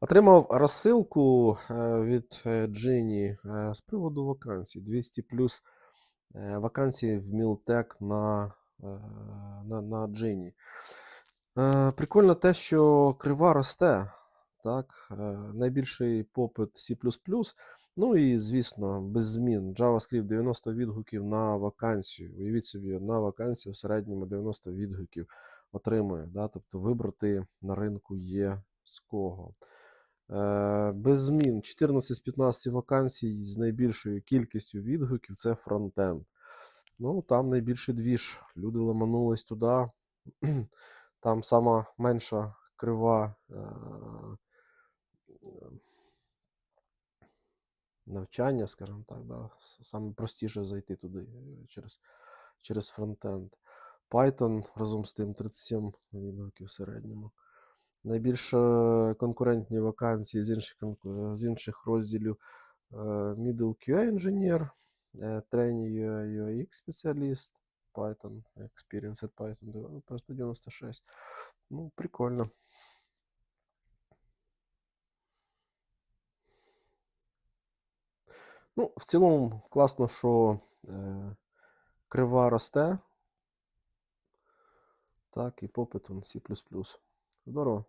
Отримав розсилку е, від е, Джині е, з приводу вакансій. 200 плюс вакансій в Мілтек на, на, на Джині. Прикольно те, що крива росте. Так? Найбільший попит C. Ну і, звісно, без змін. JavaScript 90 відгуків на вакансію. Уявіть собі, одна вакансія в середньому 90 відгуків отримує. Да? Тобто вибрати на ринку є з кого. Е, Без змін 14 з 15 вакансій з найбільшою кількістю відгуків це фронтенд. Ну, там найбільший двіж. Люди ламанулись туди. Там сама менша крива е, навчання, скажімо так, да. саме простіше зайти туди е, через, через фронтенд. Python разом з тим 37 відгуків в середньому. Найбільш е, конкурентні вакансії з інших, з інших розділів е, Middle QA інженер, е, Trainee UX спеціаліст, Python, Experienced Python Developer 196. Ну, прикольно. Ну, в цілому класно, що е, крива росте. Так, і попит он C++. Здорово.